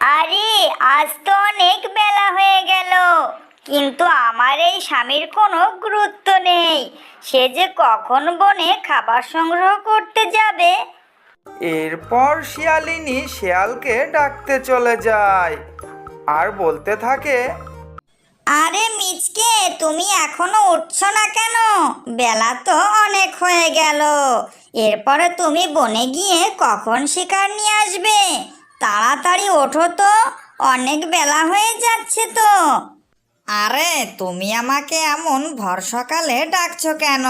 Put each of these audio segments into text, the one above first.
আরে আজ তো অনেক বেলা হয়ে গেল। কিন্তু আমার এই স্বামীর কোনো গুরুত্ব নেই। সে যে কখন বনে খাবার সংগ্রহ করতে যাবে? এরপর শিয়ালিনী শিয়ালকে ডাকতে চলে যায় আর বলতে থাকে আরে মিচকে তুমি এখনও উঠছো না কেন? বেলা তো অনেক হয়ে গেল। এরপরে তুমি বনে গিয়ে কখন শিকার নিয়ে আসবে? তাড়াতাড়ি ওঠো তো, অনেক বেলা হয়ে যাচ্ছে তো। আরে, তুমি আমাকে এমন ভর সকালে ডাকছো কেন?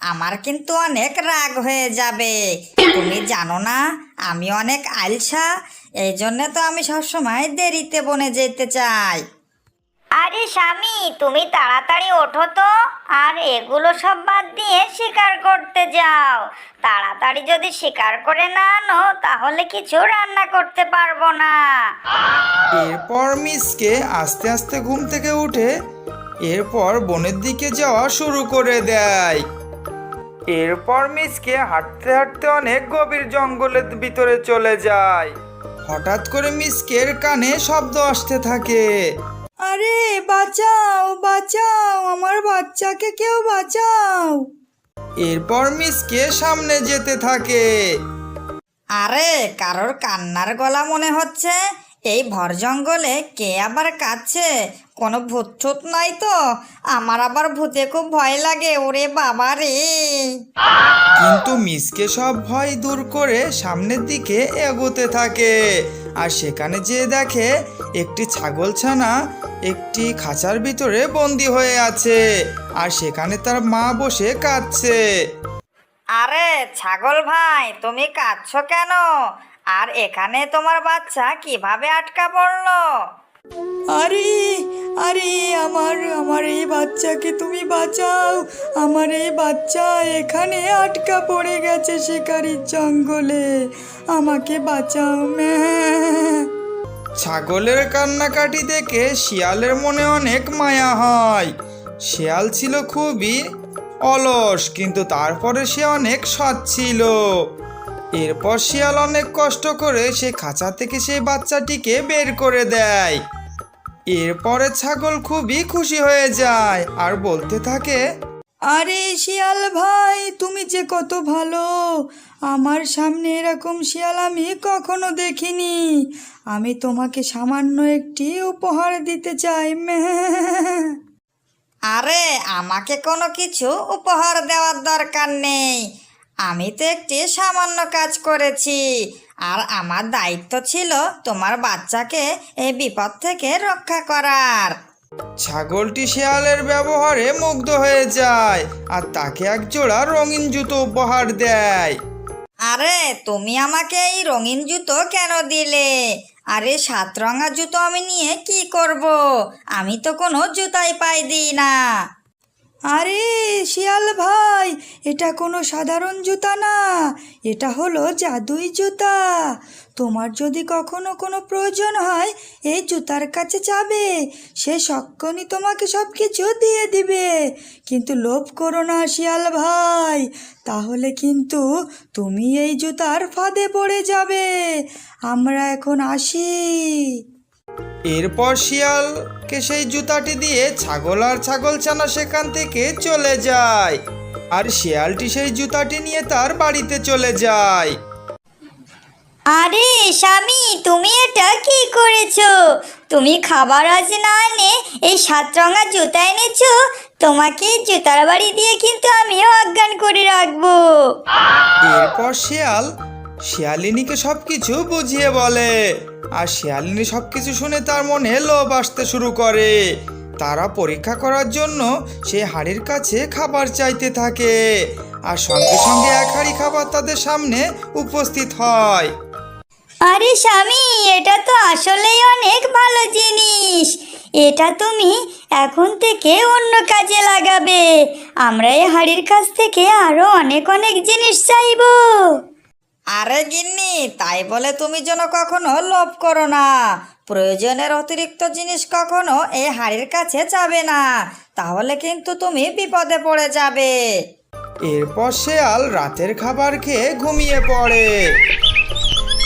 আমার কিন্তু অনেক রাগ হয়ে যাবে। তুমি জানো না, আমি অনেক আলসা, এই জন্যে তো আমি সবসময় দেরিতে বনে যেতে চাই। আরে স্বামী, তুমি তাড়াতাড়ি ওঠো তো। আর এগুলো সব বাদ দিয়ে শিকার করতে যাও। তাড়াতাড়ি যদি শিকার করে না আনো, তাহলে কিছু রান্না করতে পারব না। এরপর মিসকে আস্তে আস্তে ঘুম থেকে উঠে এরপর বনের দিকে যাওয়া শুরু করে দেয়। এরপর মিসকে হাঁটতে হাঁটতে অনেক গভীর জঙ্গলের ভিতরে চলে যায়। হঠাৎ করে মিসকের কানে শব্দ আসতে থাকে। আরে বাঁচাও বাঁচাও আমার বাচ্চাকে কেউ বাঁচাও। এরপর মিসকে সামনে যেতে থাকে। আরে কারোর কান্নার গলা মনে হচ্ছে? এই ভর জঙ্গলে কে আবার কাঁদছে? কোনো ভূত ঠুত নাই তো? আমার আবার ভূতে খুব ভয় লাগে ওরে বাবা রে। কিন্তু মিসকে সব ভয় দূর করে সামনের দিকে এগোতে থাকে। আর সেখানে যেয়ে দেখে একটি ছাগলছানা একটি খাঁচার ভিতরে বন্দি হয়ে আছে আর সেখানে তার মা বসে কাঁদছে। আরে ছাগল ভাই তুমি কাঁদছো কেন? আর এখানে তোমার বাচ্চা কীভাবে আটকা পড়ল? আরে আরে আমার আমার এই বাচ্চাকে তুমি বাঁচাও। আমার এই বাচ্চা এখানে আটকা পড়ে গেছে শিকারির জঙ্গলে। আমাকে বাঁচাও ম্যাঁ। ছাগলের কান্নাকাটি দেখে শিয়ালের মনে অনেক মায়া হয়। শিয়াল ছিল খুবই অলস, কিন্তু তারপরে সে অনেক সৎ ছিল। এরপর শিয়াল অনেক কষ্ট করে সে খাঁচা থেকে সেই বাচ্চাটিকে বের করে দেয়। এরপরে ছাগল খুবই খুশি হয়ে যায় আর বলতে থাকে আরে শিয়াল ভাই, তুমি যে কত ভালো। আমার সামনে এরকম শিয়াল আমি কখনো দেখিনি। আমি তোমাকে সামান্য একটি উপহার দিতে চাই। আরে, আমাকে কোনো কিছু উপহার দেওয়ার দরকার নেই। আমি তো একটি সামান্য কাজ করেছি। আর আমার দায়িত্ব ছিল তোমার বাচ্চাকে এই বিপদ থেকে রক্ষা করার। ছাগলটি শেয়ালের ব্যবহারে মুগ্ধ হয়ে যায়, আর তাকে এক জোড়া রঙিন জুতো উপহার দেয়। আরে, তুমি আমাকে এই রঙিন জুতো কেন দিলে? আরে সাত রঙা জুতো আমি নিয়ে কি করব? আমি তো কোনো জুতাই পাই দিই না। আরে শিয়াল ভাই, এটা কোনো সাধারণ জুতা না। এটা হলো জাদুই জুতা। তোমার যদি কখনো কোনো প্রয়োজন হয়, এই জুতার কাছে যাবে। সে সক্ষণই তোমাকে সব কিছু দিয়ে দিবে। কিন্তু লোভ করো না শিয়াল ভাই, তাহলে কিন্তু তুমি এই জুতার ফাঁদে পড়ে যাবে। আমরা এখন আসি। এরপর শিয়ালকে সেই জুতাটি দিয়ে ছাগল আর ছাগল ছাগলছানা সেখান থেকে চলে যায়। আর শিয়ালটি সেই জুতাটি নিয়ে তার বাড়িতে চলে যায়। আরে স্বামী তুমি এটা কি করেছ? তুমি খাবার আজ না এনে এই সাত রঙা জুতা এনেছো? তোমাকে জুতার বাড়ি দিয়ে কিন্তু আমিও অজ্ঞান করে রাখব। এরপর শিয়াল শিয়ালিনীকে সবকিছু বুঝিয়ে বলে। আর শিয়ালিনী সব কিছু শুনে তার মনে লোভ আসতে শুরু করে। তারা পরীক্ষা করার জন্য সে হাড়ির কাছে খাবার চাইতে থাকে আর সঙ্গে সঙ্গে এক হাড়ি খাবার তাদের সামনে উপস্থিত হয়। আরে স্বামী, এটা তো আসলেই অনেক ভালো জিনিস। এটা তুমি এখন থেকে অন্য কাজে লাগাবে। আমরা এই হাড়ির কাছ থেকে আরও অনেক অনেক জিনিস চাইব। আরে গিন্নি, তাই বলে তুমি যেন কখনো লোভ করো না। প্রয়োজনের অতিরিক্ত জিনিস কখনো এই হাড়ির কাছে যাবে না। তাহলে কিন্তু তুমি বিপদে পড়ে যাবে। এরপর শেয়াল রাতের খাবার খেয়ে ঘুমিয়ে পড়ে।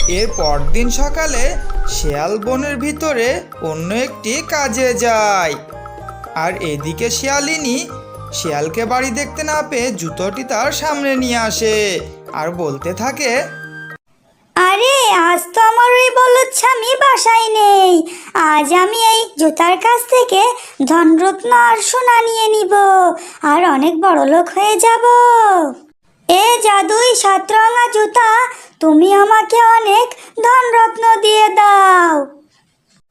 এর পরদিন সকালে শিয়াল বনের ভিতরে অন্য একটি কাজে যায়। আর এদিকে শিয়ালিনী শিয়ালকে বাড়ি দেখতে না পেয়ে জুতোটি তার সামনে নিয়ে আসে। আর বলতে থাকে, আরে, আজ তো আমার ওই বলচ্ছামি বাসায় নেই। আজ আমি এই জুতার কাছ থেকে ধনরত্ন আর সোনা নিয়ে নিব, আর অনেক বড় লোক হয়ে যাব। এ জাদুই সাতরঙা জুতা, তুমি আমাকে অনেক ধনরত্ন দিয়ে দাও।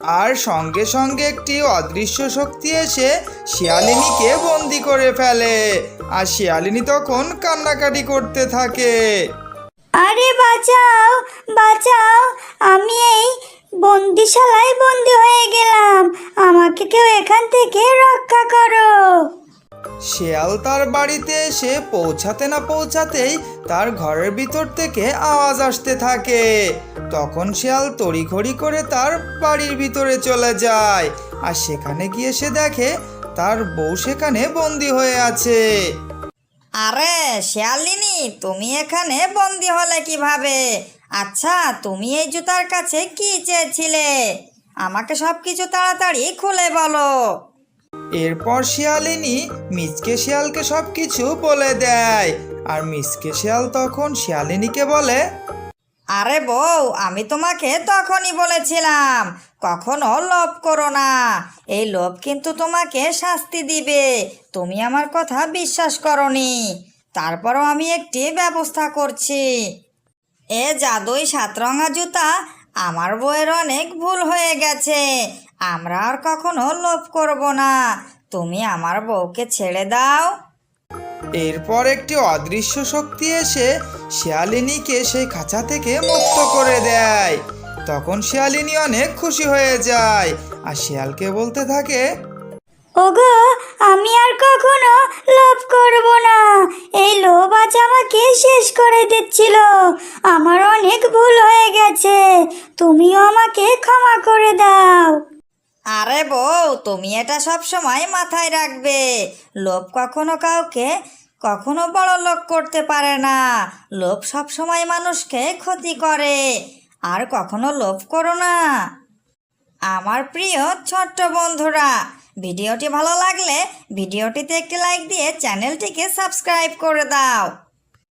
আর সঙ্গে সঙ্গে একটি অদৃশ্য শক্তি এসে শিয়ালিনীকে বন্দি করে ফেলে। আর শিয়ালিনী তখন কান্নাকাটি করতে থাকে। আরে বাঁচাও বাঁচাও, আমি এই বন্দিশালায় বন্দি হয়ে গেলাম। আমাকে কেউ এখান থেকে রক্ষা করো। শিয়াল তার বাড়িতে এসে পৌঁছাতে না পৌঁছাতেই তার ঘরের ভিতর থেকে আওয়াজ আসতে থাকে। তখন শিয়াল তড়িঘড়ি করে তার বাড়ির ভিতরে চলে যায় আর সেখানে গিয়ে সে দেখে তার বউ সেখানে বন্দি হয়ে আছে। আরে শিয়ালিনী, তুমি এখানে বন্দি হলে কীভাবে? আচ্ছা তুমি এই জুতার কাছে কি চেয়েছিলে? আমাকে সব কিছু তাড়াতাড়ি খুলে বলো। এরপর শিয়ালিনী মিচকে শিয়ালকে সব কিছু বলে দেয়। আর মিচকে শিয়াল তখন শিয়ালিনীকে বলে, আরে বউ, আমি তোমাকে তখনই বলেছিলাম, কখনো লোভ করো না। এই লোভ কিন্তু তোমাকে শাস্তি দিবে, তুমি আমার কথা বিশ্বাস করনি। তারপরও আমি একটি ব্যবস্থা করছি। এ জাদুই সাতরঙা জুতা, আমার বইয়ের অনেক ভুল হয়ে গেছে। আমরা আর কখনো লোভ করব না। তুমি আমার বউকে ছেড়ে দাও। এরপর একটি অদৃশ্য শক্তি এসে শিয়ালিনীকে সেই খাঁচা থেকে মুক্ত করে দেয়। তখন শিয়ালিনী অনেক খুশি হয়ে যায় আর শিয়ালকে বলতে থাকে ওগো আমি আর কখনো লোভ করব না। এই লোভ আজ আমাকে শেষ করে দিচ্ছিল। আমার অনেক ভুল হয়ে গেছে। তুমিও আমাকে ক্ষমা করে দাও। আরে বউ, তুমি এটা সব সময় মাথায় রাখবে। লোভ কখনো কাউকে, কখনো বড় লোক করতে পারে না। লোভ সব সময় মানুষকে ক্ষতি করে, আর কখনো লোভ করো না। আমার প্রিয় ছোট্ট বন্ধুরা, ভিডিওটি ভালো লাগলে ভিডিওটিতে একটি লাইক দিয়ে চ্যানেলটিকে সাবস্ক্রাইব করে দাও।